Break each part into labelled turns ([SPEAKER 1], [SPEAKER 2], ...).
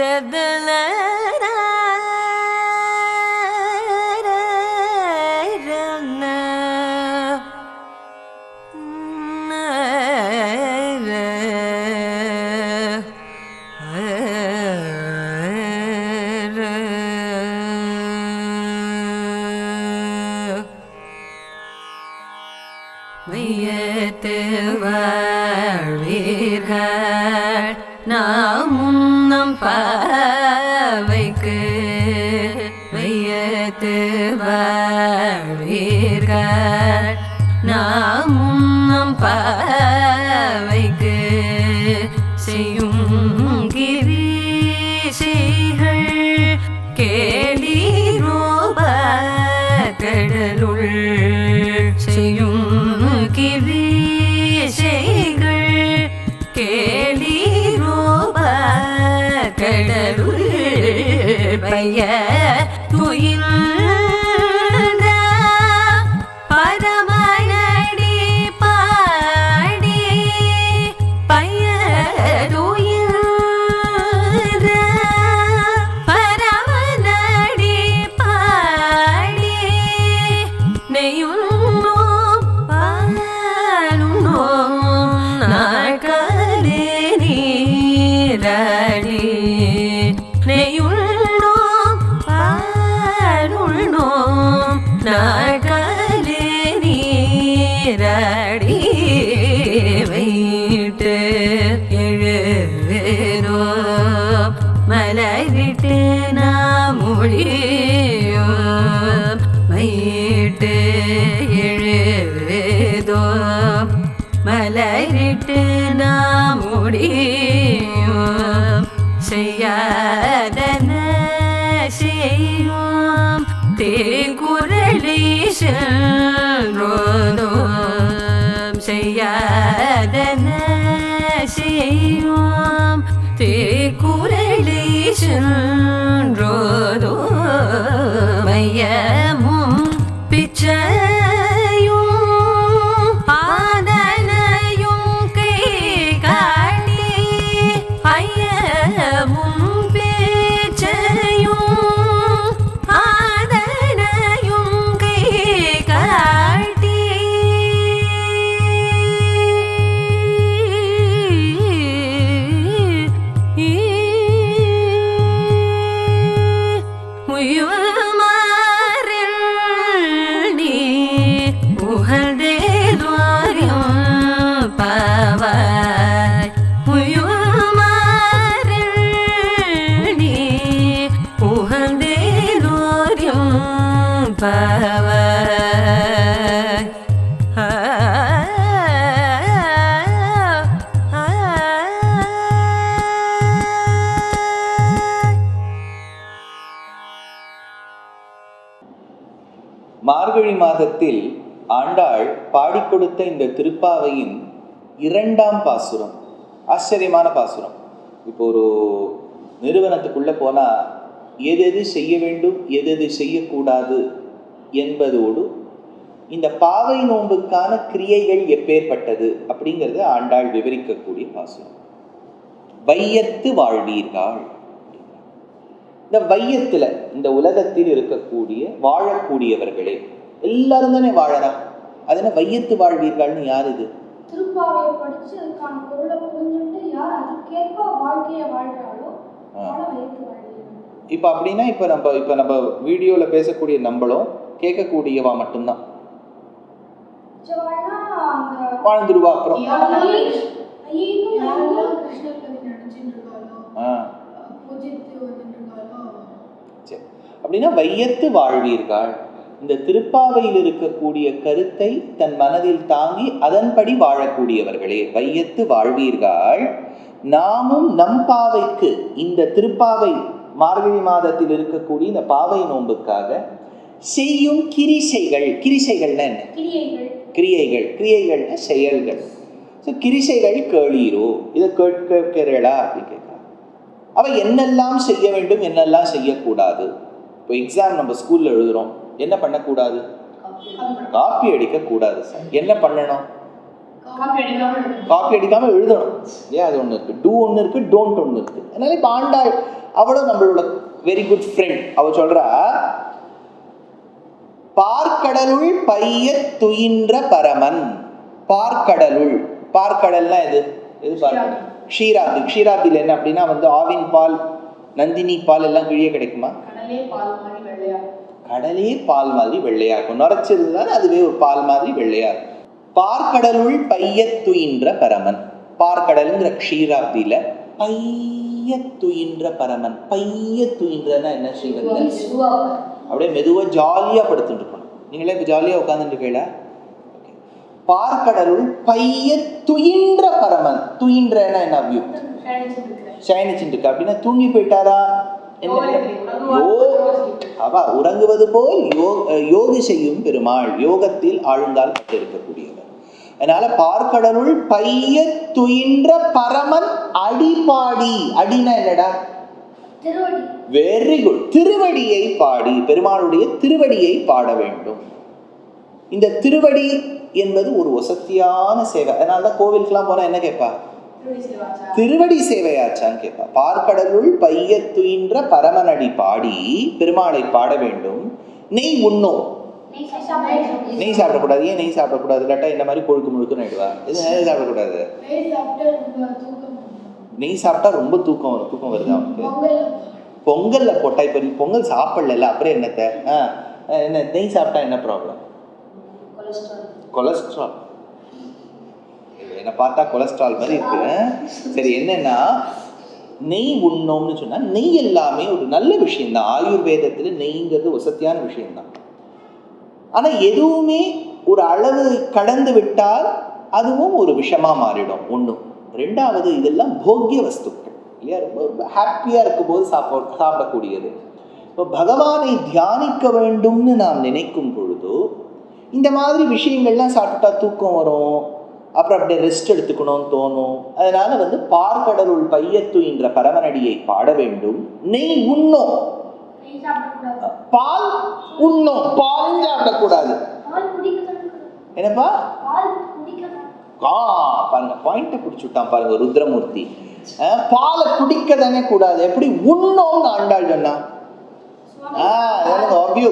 [SPEAKER 1] வையத்து கடலுள் பைய பாலுண்ணோம் நாட்களே வைட்டு எழுவேனோ? மலரிட்டு நாம் மொழியோம் மையிட்டு எழுவேதோ மலரிட்டு நாம் முடியும் செய்யாதன செய்யும் தேங்கு செய்யும் தேக்குரளி துவாரியம்
[SPEAKER 2] மார்கழி மாதத்தில் ஆண்டாள் பாடிக் கொடுத்த இந்த திருப்பாவையின் இரண்டாம் பாசுரம். ஆச்சரியமான பாசுரம். இப்போ ஒரு நிறுவனத்துக்குள்ள போனா எது எது செய்ய வேண்டும் எது எது செய்யக்கூடாது என்பதோடு இந்த பாவை நோன்புக்கான கிரியைகள் எப்பேற்பட்டது அப்படிங்கிறத ஆண்டாள் விவரிக்கக்கூடிய பாசுரம். வையத்து வாழ்வீர்கள். இந்த வையத்துல இந்த உலகத்தில் இருக்கக்கூடிய வாழக்கூடியவர்களே எல்லாரும் தானே வாழலாம் அதனால வையத்து வாழ்வீர்கள்னு யார் இது?
[SPEAKER 3] திருப்பாவையை படிச்சு அதுக்கான பொருளை புரிஞ்சுட்டு யார் அதுக்கேற்ப வாழ்க்கையை வாழ்றாளோ
[SPEAKER 2] இப்போ அப்படின்னா இப்போ நம்ம இப்போ நம்ம வீடியோவில் பேசக்கூடிய நம்மளும் கேட்கக்கூடியவா மட்டும்தான். வாழ்ந்துருவா அப்புறம். சரி. அப்படின்னா வையத்து வாழ்வீர்கள். இந்த திருப்பாவையில் இருக்கக்கூடிய கருத்தை தன் மனதில் தாங்கி அதன்படி வாழக்கூடியவர்களே வையத்து வாழ்வீர்கள். நாமும் நம் பாவைக்கு இந்த திருப்பாவை மார்கழி மாதத்தில் இருக்கக்கூடிய இந்த பாவை நோன்புக்காக செய்யும் கிரிசைகள் கிரிசைகள்னா என்ன?
[SPEAKER 3] கிரியைகள்.
[SPEAKER 2] கிரியைகள். கிரியைகள்னா செயல்கள். ஸோ கிரிசைகள் கேளீரோ? இதை கேட்கிறீர்களா? அப்படின்னு கேட்குறாங்க அவ என்னெல்லாம் செய்ய வேண்டும் என்னெல்லாம் செய்யக்கூடாது? இப்போ எக்ஸாம் நம்ம ஸ்கூல்ல எழுதுறோம். என்ன பண்ணக்கூடாது? காப்பி. அடிக்க கூடாது சார் என்ன பண்ணணும்?
[SPEAKER 4] காப்பி அடிக்காம எழுதணும்.
[SPEAKER 2] காப்பி அடிக்காம எழுதணும். ஏன்? அது ஒன்று இருக்கு. டூ ஒன்று இருக்கு டோன்ட் ஒன்று இருக்கு. அதனால இப்போ ஆண்டாள் அவளும் நம்மளோட வெரி குட் ஃப்ரெண்ட் அவ சொல்றா பார்க்கடலுள் பைய துயின்ற பரமன். பார்க்கடலுள். பார்க்கடல்னா எது? எது பார்க்கடல்? க்ஷீராப்தி க்ஷீராப்தியில் என்ன அப்படின்னா வந்து ஆவின் பால் நந்தினி பால் எல்லாம் கிழிய கிடைக்குமா?
[SPEAKER 4] கடலே பால் மாதிரி வெள்ளையா
[SPEAKER 2] இருக்கும். நுரைச்சிருந்தால் அதுவே ஒரு பால் மாதிரி வெள்ளையா இருக்கும். பார்க்கடலுள் பைய துயின்ற பரமன். பார்க்கடலுங்கிற க்ஷீராப்தியில பைய துயின்ற பரமன். பைய துயின்றனா என்ன ஸ்ரீவந்தன் அப்படியே மெதுவா ஜாலியா படுத்துட்டு இருக்கணும் நீங்களே இப்போ ஜாலியா உட்காந்துட்டு இருக்கீங்களா பார்க்கடலுள் பைய துயின்ற பரமன். துயின்றனா என்ன வியூ சயனிச்சுட்டு அப்படின்னா தூங்கி போயிட்டாரா? அவா உறங்குவது போல் யோ யோகி செய்யும் பெருமாள் யோகத்தில் ஆழ்ந்தால் இருக்கக்கூடியவர் அதனால பார்க்கடலுள் பைய துயின்ற பரமன் அடிபாடி. அடினா என்னடா? வெரி குட் திருவடியை பாடி பெருமாளுடைய திருவடியை பாட வேண்டும். இந்த திருவடி என்பது ஒரு வசத்தியான சேவை. அதனால தான் கோவிலுக்கெல்லாம் போனா என்ன கேட்பா? திருவடி சேவையாச்சான்னு கேட்பா. பார்க்கடலுள் பைய துயின்ற பரமனடி பாடி பெருமாளை பாட வேண்டும். நெய் உண்ணும். நெய் சாப்பிடக்கூடாது ஏன் நெய் சாப்பிடக்கூடாது? இல்லாட்டா இந்த மாதிரி கொழுக்கு முழுக்குன்னு ஆயிடுவா? இது நெய் சாப்பிடக்கூடாது.
[SPEAKER 4] நெய் சாப்பிட்டு ரொம்ப தூக்கம்
[SPEAKER 2] வரும். தூக்கம் வருது அவனுக்கு
[SPEAKER 4] பொங்கல்
[SPEAKER 2] பொங்கல்ல போட்டா இப்போ நீ பொங்கல் சாப்பிடல அப்புறம் என்னத்த? என்ன நெய் சாப்பிட்டா என்ன ப்ராப்ளம் கொலஸ்ட்ரால். என்னை பார்த்தா கொலஸ்ட்ரால் மாதிரி இருக்கு? சரி என்னன்னா நெய் உண்ணோம்னு சொன்னா நெய் எல்லாமே ஒரு நல்ல விஷயம்தான். ஆயுர்வேதத்துல நெய்ங்கிறது வசத்தியான விஷயம்தான். ஆனால் எதுவுமே ஒரு அளவு கடந்து விட்டால் அதுவும் ஒரு விஷமாக மாறிடும். ஒன்றும் ரெண்டாவது இதெல்லாம் போக்கிய வஸ்துக்கள். இல்லையா? ரொம்ப ஹாப்பியாக இருக்கும்போது சாப்பிட சாப்பிடக்கூடியது. இப்போ பகவானை தியானிக்க வேண்டும்னு நாம் நினைக்கும் பொழுது இந்த மாதிரி விஷயங்கள்லாம் சாப்பிட்டா தூக்கம் வரும். அப்புறம் அப்படியே ரெஸ்ட் எடுத்துக்கணும்னு தோணும். அதனால வந்து பார்க்கடலுள் பையத்துயின்ற பரமனடியை பாட வேண்டும். நெய் உண்ணும். பால் உண்ணும். பால் சாப்பிடக்கூடாது என்னப்பா? ஆ பாருங்க பாயிண்ட்டை பிடிச்சுட்டான் பாருங்க ருத்ரமூர்த்தி. பாலை குடிக்க தானே கூடாது. எப்படி உண்ணோம்னு ஆண்டாள் சொன்னா. ஆ ஆப்யூ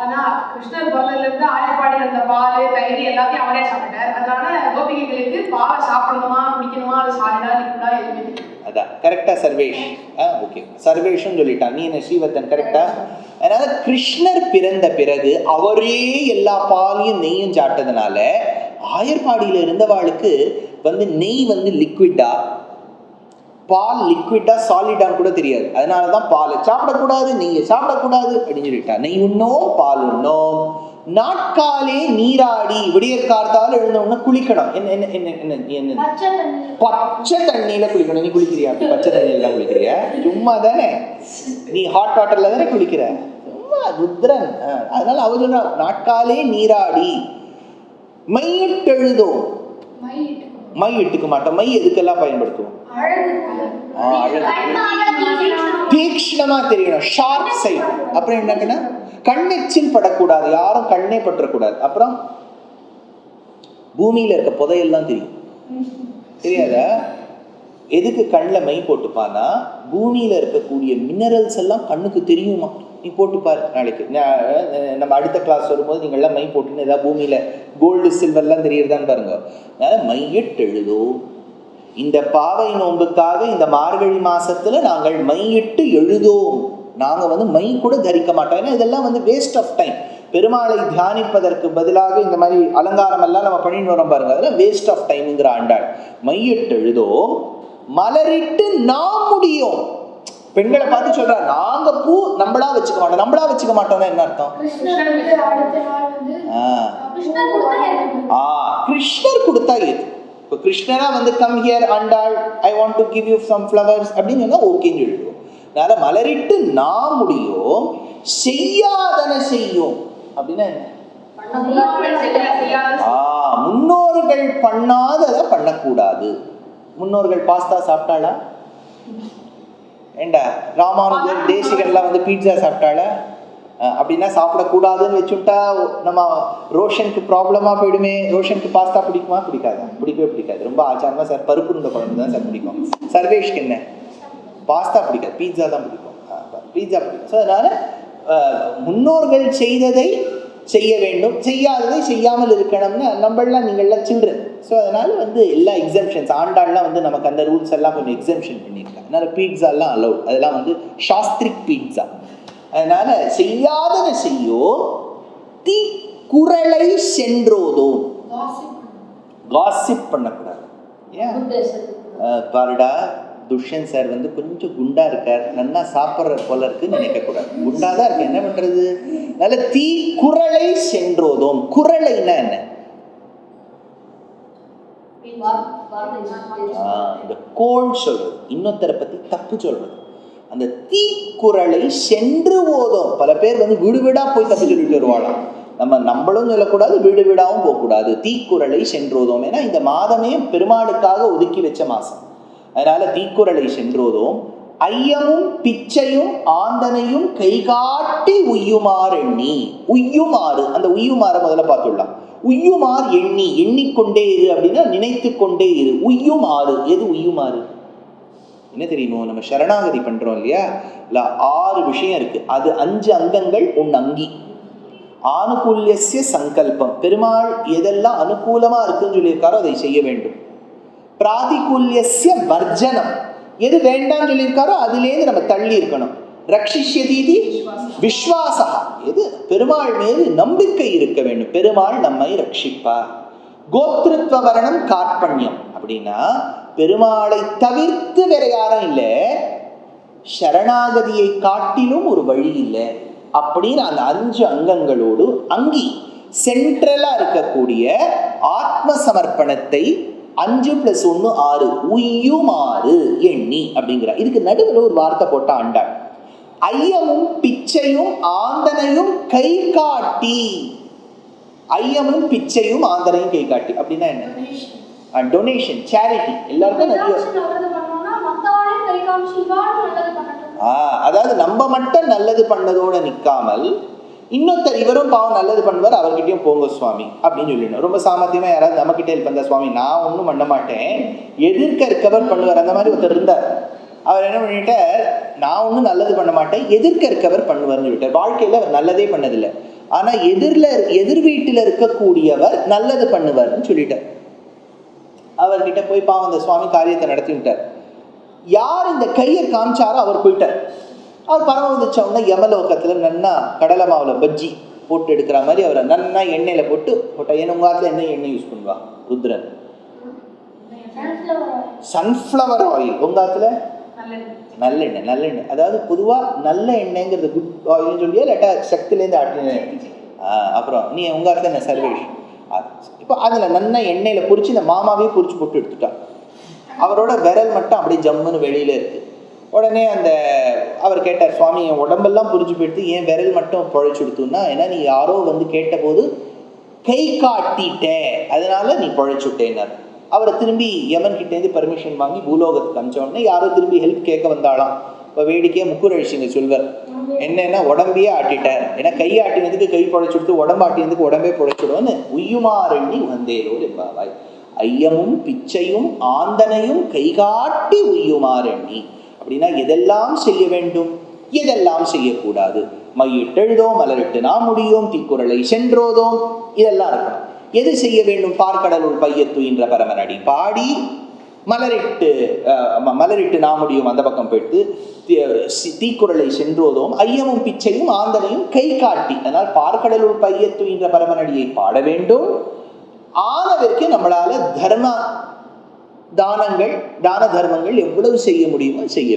[SPEAKER 4] ஆனா கிருஷ்ணர் பிறந்ததுல இருந்து ஆயப்பாடி அந்த பால் தயிர் எல்லாத்தையும் அவரே சாப்பிட்டார். அதனால கோபிகைகளுக்கு பாலை சாப்பிடணுமா குடிக்கணுமா அது சாலிடா லிக்விடா எதுவுமே
[SPEAKER 2] அதான் கரெக்டா சர்வேஷ். ஆ ஓகே சர்வேஷும் சொல்லிட்டான். நீ என்ன ஸ்ரீவர்தன் கரெக்டா அதனால கிருஷ்ணர் பிறந்த பிறகு அவரே எல்லா பாலையும் நெய்யும் சாப்பிட்டதுனால ஆயர்பாடியில இருந்தவாளுக்கு வந்து நெய் வந்து லிக்விட்டா பால் லிக்விட்டா சாலிடான்னு கூட தெரியாது. அதனால தான் பாலை சாப்பிடக்கூடாது நெய்யை சாப்பிடக்கூடாது அப்படின்னு சொல்லிட்டா. நெய் உண்ணோம் பால் உண்ணோம். நாட்காலே நீராடி விடியற் கார்த்தால எழுந்தோம்னா குளிக்கணும். என்ன என்ன என்ன என்ன என்ன
[SPEAKER 3] பச்சை தண்ணி.
[SPEAKER 2] பச்சை தண்ணியில குளிக்கணும். நீ குளிக்கிறியா? அப்படி பச்சை தண்ணியில குளிக்கிறியா? சும்மா தானே நீ ஹாட் வாட்டர்ல தானே குளிக்கிற? சும்மா ருத்ரன். அதனால அவர் நாட்காலே நீராடி மையிட்டெழுதும்
[SPEAKER 4] மை
[SPEAKER 2] இட்டுக்க மாட்டோம். மை எதுக்கெல்லாம் பயன்படுத்துவோம். தீக்ஷ்ணமா தெரியணும். ஷார்ப் சைட் அப்புறம் என்னங்கன்னா கண்ணெச்சில் படக்கூடாது. யாரும் கண்ணே பற்றக்கூடாது. அப்புறம் பூமியில இருக்க புதையெல்லாம் தெரியும். தெரியாத? எதுக்கு கண்ணில் மை போட்டுப்பான்னா பூமியில இருக்கக்கூடிய மினரல்ஸ் எல்லாம் கண்ணுக்கு தெரியுமா? நீ போட்டுப்பார் நாளைக்கு. நம்ம அடுத்த கிளாஸ் வரும்போது நீங்க எல்லாம் மை போட்டுன்னு ஏதாவது பூமியில கோல்டு சில்வர்லாம் தெரியறதான்னு பாருங்க. அதனால மையிட்டு இந்த பாவை நோன்புக்காக இந்த மார்கழி மாசத்துல நாங்கள் மையிட்டு எழுதோம். நாங்க வந்து மை கூட தரிக்க மாட்டோம். ஏன்னா இதெல்லாம் வந்து வேஸ்ட் ஆஃப் டைம் பெருமாளை தியானிப்பதற்கு பதிலாக இந்த மாதிரி அலங்காரம் எல்லாம் நம்ம பண்ணிட்டு வரோம் பாருங்க. அதெல்லாம் வேஸ்ட் ஆஃப் டைம்ங்கிற ஆண்டாள். மையிட்டு எழுதோம் மலரிட்டு நாம் முடியும். பெண்களை பார்த்து சொல்றா நாங்க பூ நம்மளா வச்சுக்க மாட்டோம். நம்மளா வச்சுக்க மாட்டோம்னா என்ன அர்த்தம்? ஆ.
[SPEAKER 3] கிருஷ்ணர் கொடுத்தா
[SPEAKER 2] இது இப்போ கிருஷ்ணரா வந்து come here Andal I want to give you some flowers அப்படின்னு சொன்னா ஓகேன்னு சொல்லிடுவோம். அதனால மலரிட்டு நான் முடியும் செய்யாதன செய்யும். அப்படின்னா
[SPEAKER 4] முன்னோர்கள்
[SPEAKER 2] பண்ணாததை பண்ணக்கூடாது. முன்னோர்கள் பாஸ்தா சாப்பிட்டாளா? ஏண்டா ராமானுஜர் தேசிகன்லாம் வந்து பீட்சா சாப்பிட்டாளா? அப்படின்னா சாப்பிடக்கூடாதுன்னு வச்சுட்டா நம்ம ரோஷனுக்கு ப்ராப்ளமாக போயிடுமே. ரோஷனுக்கு பாஸ்தா பிடிக்குமா? பிடிக்காதா? பிடிக்கவே பிடிக்காது. ரொம்ப ஆச்சாரமாக சார் பருப்பு உருண்டை குழம்பு தான் சார் பிடிக்கும். சர்வேஷ்க்கு என்ன? பாஸ்தா பிடிக்காது பீட்சா தான் பிடிக்கும். பீட்சா பிடிக்கும். ஸோ அதனால் முன்னோர்கள் செய்ததை செய்ய வேண்டும். செய்யாததை செய்யாமல் இருக்கணும்னு நம்மளாம் நீங்கள்லாம் சில்ட்ரன் ஸோ அதனால் வந்து எல்லா எக்ஸம்ஷன்ஸ் ஆண்டாள்லாம் வந்து நமக்கு அந்த ரூல்ஸ் எல்லாம் கொஞ்சம் எக்ஸம்ஷன் பண்ணியிருக்காங்க. அதனால் பீட்சாலாம் அலௌட் அதெல்லாம் வந்து சாஸ்திரிக் பீட்சா அதனால் செய்யாததை செய்யோ தீ குரலை சென்றோதோ. காசிப் பண்ணக்கூடாது. ஏன்? பாருடா துஷ்யந்த் சார் வந்து கொஞ்சம் குண்டா இருக்கார். நல்லா சாப்பிட்ற போல இருக்குன்னு நினைக்கக்கூடாது. குண்டா தான் இருக்கு. என்ன பண்றது? நல்ல தீ குரலை சென்றோதோம். குரலைன்னா என்ன? ஆஹ் இந்த கோள் சொல்றது. இன்னொருத்தரை பத்தி தப்பு சொல்றது. அந்த தீக்குறளை சென்று ஓதும் பல பேர் வந்து வீடு வீடா போய் தப்பு சொல்லிட்டு வருவாளாம். நம்ம நம்மளும் சொல்லக்கூடாது வீடு வீடாவும் போகக்கூடாது. தீக்குறளை சென்றோதோம். ஏன்னா இந்த மாதமே பெருமாளுக்காக ஒதுக்கி வச்ச மாசம். அதனால தீக்குறளை சென்றோதோம் ஐயமும் பிச்சையும் ஆந்தனையும் கை காட்டி உய்யுமாறு எண்ணி உய்யுமாறு அந்த உய்யுமாற முதல்ல பார்த்துடலாம். உய்யுமாறு எண்ணி எண்ணிக்கொண்டே இரு அப்படின்னா நினைத்து கொண்டே இரு. உய்யுமாறு எது உய்யுமாறு? என்ன தெரியுமோ நம்ம சரணாகதி பண்றோம் இல்லையா? இல்ல ஆறு விஷயம் இருக்கு. அது அஞ்சு அங்கங்கள் உன் அங்கி. ஆனுகூல்யசிய சங்கல்பம். பெருமாள் எதெல்லாம் அனுகூலமா இருக்குன்னு சொல்லியிருக்காரோ அதை செய்ய வேண்டும். பிராதிகூல்யசிய வர்ஜனம். எது வேண்டாம்னு சொல்லியிருக்காரோ அதுலேருந்து நம்ம தள்ளி இருக்கணும் ரக்ஷிஷ்யதீதி விஸ்வாசா. எது? பெருமாள் மீது நம்பிக்கை இருக்க வேண்டும். பெருமாள் நம்மை ரட்சிப்பார். கோத்திருத்வ வரணம் கார்பண்யம் அப்படின்னா பெருமாளை தவிர்த்து வேற யாரும் இல்லை. சரணாகதியை காட்டிலும் ஒரு வழி இல்லை. அப்படின்னு அந்த அஞ்சு அங்கங்களோடு அங்கி சென்ட்ரலா இருக்கக்கூடிய ஆத்ம சமர்ப்பணத்தை அஞ்சு பிளஸ் ஒன்று ஆறு. உய்யுமாறு எண்ணி அப்படிங்கிறார். இதுக்கு நடுவில் ஒரு வார்த்தை போட்ட ஆண்டாள் ஐயமும் பிச்சையும் ஆந்தனையும் கை காட்டி. ஐயமும் பிச்சையும் ஆந்தனையும் கை காட்டி. அப்படின்னா என்ன? டொனேஷன் சேரிட்டி எல்லாருக்கும் நிறைய அதாவது நம்ம மட்டும் நல்லது பண்ணதோட நிற்காமல் இன்னொருத்தர் இவரும் பாவம் நல்லது பண்ணுவார் அவர்கிட்டயும் போங்க சுவாமி அப்படின்னு சொல்லிடணும். ரொம்ப சாமர்த்தியமா யாராவது நம்மக்கிட்டே ஹெல்ப் சுவாமி நான் ஒன்றும் பண்ண மாட்டேன். எதிர்க்க இருக்கவர் பண்ணுவார். அந்த மாதிரி ஒருத்தர் இருந்தார். அவர் என்ன பண்ணிட்டார்? நான் ஒன்றும் நல்லது பண்ண மாட்டேன் எதிர்க்க இருக்கவர் பண்ணுவார்னு சொல்லிட்டார். வாழ்க்கையில் அவர் நல்லதே பண்ணதில்லை. ஆனால் எதிரில் எதிர் வீட்டில் இருக்கக்கூடியவர் நல்லது பண்ணுவார்னு சொல்லிட்டார். அவர்கிட்ட போய் பாவம் அந்த சுவாமி காரியத்தை நடத்தி விட்டார் யார் இந்த கையை காமிச்சாரோ அவர் போயிட்டார். அவர் பரம உடனே யமலோகத்தில் நன்னா கடலை மாவுல பஜ்ஜி போட்டு எடுக்கிற மாதிரி அவரை நன்னா எண்ணெயில போட்டு போட்டா ஏன்னா உங்க காலத்துல என்ன எண்ணெய் யூஸ் பண்ணுவா? ருத்ரன். சன்ஃப்ளவர் ஆயில் உங்க காலத்துல
[SPEAKER 4] நல்லது
[SPEAKER 2] நல்லெண்ணெய் நல்லெண்ணெய். அதாவது பொதுவா நல்ல எண்ணெய்ங்கிறது குட் ஆயில்னு சொல்லியா இல்லாட்டா சக்திலேருந்து ஆட்டின அப்புறம் நீ உங்க காலத்துல என்ன? சர்வேஷ் இப்போ அதுல நன்னா எண்ணெயில பொரிச்சு இந்த மாமாவே பொரிச்சு போட்டு எடுத்துட்டான் அவரோட விரல் மட்டும் அப்படியே ஜம்முன்னு வெளியில இருக்கு. உடனே அந்த அவர் கேட்டார் சுவாமி என் உடம்பெல்லாம் புரிஞ்சு போயிடுத்து ஏன் விரல் மட்டும் பொழைச்சு கொடுத்துன்னா ஏன்னா நீ யாரோ வந்து கேட்டபோது கை காட்டிட்ட அதனால நீ பொழைச்சுட்டேன்னார் அவரை திரும்பி யமன் கிட்டேருந்து பர்மிஷன் வாங்கி பூலோகத்துக்கு அனுப்பிச்ச உடனே யாரோ திரும்பி ஹெல்ப் கேட்க வந்தாலாம் இப்போ வேடிக்கையாக முக்குரழிச்சிங்க சொல்வர் என்னென்னா உடம்பையே ஆட்டிட்டார். ஏன்னா கை ஆட்டினதுக்கு கை பொழைச்சு கொடுத்து உடம்பு ஆட்டினதுக்கு உடம்பே பொழைச்சுடும்னு உய்யுமாறெண்ணி வந்தேலோ என்பாவாய். ஐயமும் பிச்சையும் ஆந்தனையும் கைகாட்டி உய்யுமாறெண்ணி அப்படின்னா எதெல்லாம் செய்ய வேண்டும்? எதெல்லாம் செய்யக்கூடாது? மையிட்டெழுதோம் மலரிட்டு நாம் முடியும் தீக்குறளை சென்றோதோம் இதெல்லாம் இருக்கணும். எது செய்ய வேண்டும்? பார்க்கடலுள் பையத்துயின்ற பரமனடி பாடி மலரிட்டு மலரிட்டு நாம் முடியும் அந்த பக்கம் போயிட்டு சி- தீக்குறளை சென்றோதோம் ஐயமும் பிச்சையும் ஆந்தனையும் கை காட்டி அதனால் பார்க்கடலுள் பையத்துயின்ற பரமனடியை பாட வேண்டும். ஆனதற்கு நம்மளால தர்ம தானங்கள் தான தர்மங்கள் எவ்வளவு செய்ய முடியுமோ செய்ய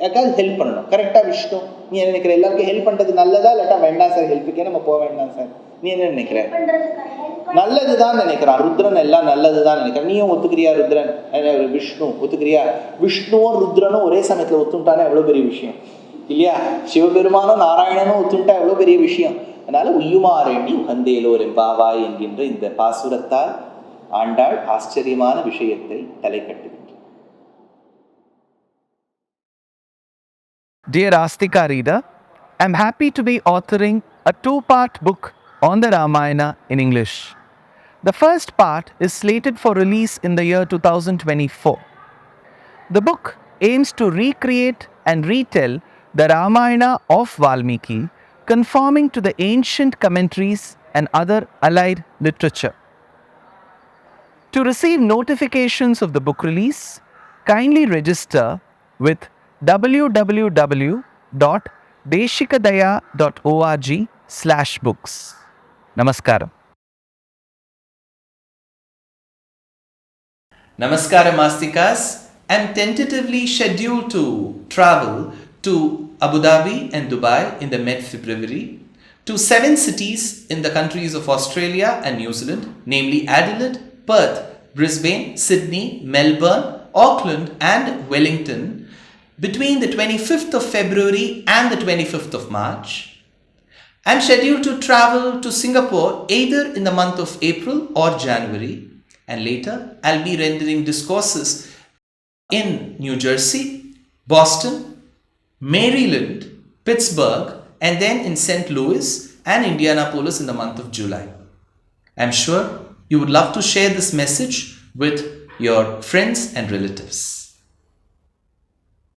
[SPEAKER 2] யாருக்காவது ஹெல்ப் பண்ணணும். கரெக்டாக விஷ்ணு நீ என்ன நினைக்கிற? எல்லாருக்கும் ஹெல்ப் பண்ணுறது நல்லதா இல்லாட்டா வேண்டாம் சார் ஹெல்ப்புக்கே நம்ம போக வேண்டாம் சார் நீ என்ன நினைக்கிற? நல்லது தான் நினைக்கிறான். ருத்ரன் எல்லாம் நல்லது தான் நினைக்கிறான். நீயும் ஒத்துக்கிறியா ருத்ரன்? விஷ்ணு ஒத்துக்கிறியா? விஷ்ணுவும் ருத்ரனும் ஒரே சமயத்தில் ஒத்துட்டானா எவ்வளோ பெரிய விஷயம்? இல்லையா? சிவபெருமானும் நாராயணனும் ஒத்துட்டா எவ்வளோ பெரிய விஷயம்? அதனால உய்யுமாறேண்டி உகந்தேலோர் எம்பாவாய் என்கின்ற இந்த பாசுரத்தால் ஆண்டாள் ஆச்சரியமான விஷயத்தை தலை கட்டுகின்றார்
[SPEAKER 5] Dear Astika reader, I'm happy to be authoring a two part book on the Ramayana in English. The first part is slated for release in the year 2024. The book aims to recreate and retell the Ramayana of Valmiki, conforming to the ancient commentaries and other allied literature. To receive notifications of the book release, kindly register with www.deshikadaya.org slash books. Namaskaram.
[SPEAKER 2] Namaskaram Mastikas. I'm tentatively scheduled to travel to Abu Dhabi and Dubai in the mid February, to seven cities in the countries of Australia and New Zealand, namely Adelaide, Perth, Brisbane, Sydney, Melbourne, Auckland, and Wellington, between the 25th of February and the 25th of March. I'm scheduled to travel to Singapore either in the month of April or January, and later I'll be rendering discourses in New Jersey, Boston, Maryland, Pittsburgh, and then in St. Louis and Indianapolis in the month of July. I'm sure you would love to share this message with your friends and relatives.